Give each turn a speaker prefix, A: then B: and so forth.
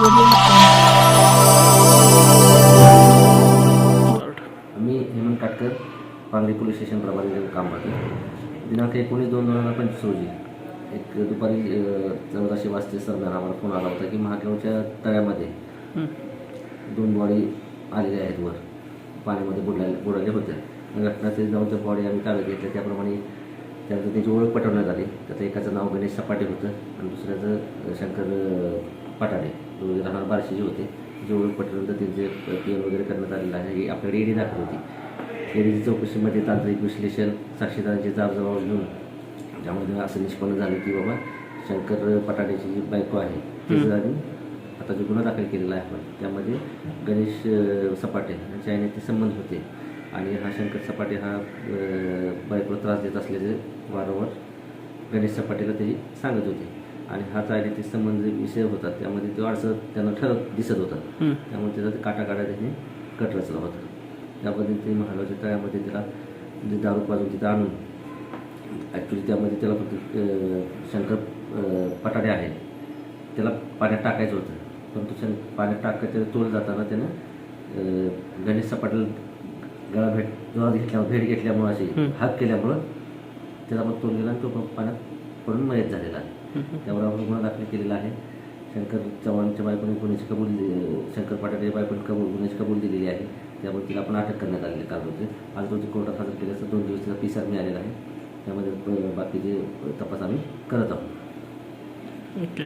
A: मी Hemant Katkar Pangri police station प्रभारी काम पाहतो दिनांक एकोणीस दोन दोन हजार पंचवीस रोजी एक दुपारी चौदाशे वाजते दरम्यान आम्हाला फोन आला होता की महागावच्या तळ्यामध्ये दोन बॉडी आलेल्या आहेत वर. पाण्यामध्ये बुडाले होत्या. या घटनास्थळी जाऊन त्या बॉडी आम्ही ताब्यात घेतल्या. त्याप्रमाणे त्यानंतर त्याची ओळख पटवण्यात आली. त्याचं एकाचं नाव गणेश सपाटे होतं आणि दुसऱ्याचं शंकर पटाडे दोघे राहणार बार्शीचे होते त्याची ओळख पटवल्यानंतर त्यांचे पी एल वगैरे करण्यात आलेलं आहे ही आपल्याकडे ईडी दाखल होती. ईडीची चौकशीमध्ये तांत्रिक विश्लेषण साक्षीदारांची जाब घेऊन त्यामध्ये असं निष्पन्न झालं की बाबा शंकर पटाड्याची जी बायको आहे तिचं आता जो गुन्हा दाखल केलेला आहे आपण त्यामध्ये गणेश सपाटे यांच्या आईने ते संबंध होते. आणि हा शंकर सपाटे हा बायकोला त्रास देत असल्याचे वारंवार गणेश सपाटेला ते सांगत होते. आणि हा आईने ते संबंध विषय होता त्यामध्ये तो अडचण त्यांना ठरत दिसत होता त्यामुळे त्याचा ते काटा काढा त्याने कट रचला होता. त्या पद्धतीने महागावच्या तळ्यामध्ये त्याला जे दारू पाजून तिथं आणून ॲक्च्युली त्यामध्ये त्याला फक्त शंकर पटाडे आहे त्याला पाण्यात टाकायचं होतं. परंतु शं पाण्यात टाकायचं तोल जाताना त्यानं गणेश सपाटेला गळा भेट जोरात घेतल्यामुळे भेट घेतल्यामुळं अशी हात केल्यामुळं त्याला मग तोल गेला आणि तो पण पाण्यात पडून मयत झालेला आहे. त्यावर आपण गुन्हा दाखल केलेला आहे. शंकर चव्हाणच्या बायकोने गुन्ह्याची कबूल शंकर पाटाच्या बायकोने कबूल गुन्ह्याची कबूल दिलेली आहे. त्यामुळे तिला आपण अटक करण्यात आलेली काल होते आज रोजी कोर्टात हजर केल्याचं दोन दिवस तिला पी मिळालेला आहे. त्यामध्ये बाकीचे तपास आम्ही करत आहोत.
B: ओके.